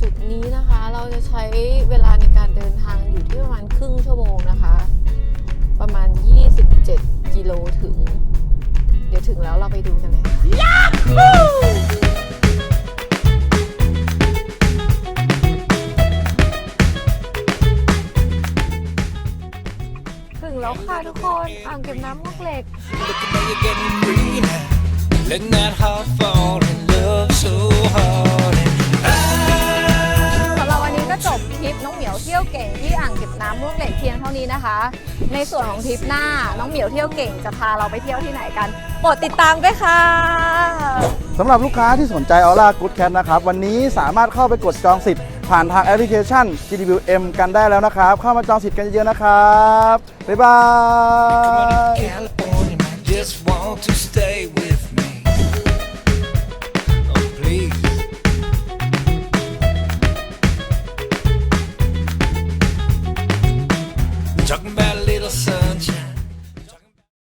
เราจะใช้เวลาในการเดินทางอยู่ที่ประมาณครึ่งชั่วโมงนะคะ ประมาณ 27 กิโลถึง เดี๋ยวถึงแล้วเราไปดูกันเลยค่ะถึงแล้วค่ะทุกคน อ่างเก็บน้ำมวกเหล็ก เที่ยวเก่งที่อ่างเก็บน้ำมวกเหล็กเพียงเท่านี้นะคะ ในส่วนของทริปหน้าน้องเหมียวเที่ยวเก่งจะพาเราไปเที่ยวที่ไหนกันโปรดติดตามด้วยค่ะสำหรับลูกค้าที่สนใจ Aura Good Cat นะครับ วันนี้สามารถเข้าไปกดจองสิทธิ์ผ่านทางแอปพลิเคชัน GWM กันได้แล้วนะครับ เข้ามาจองสิทธิ์กันเยอะๆนะครับ บ๊ายบาย just want to stay.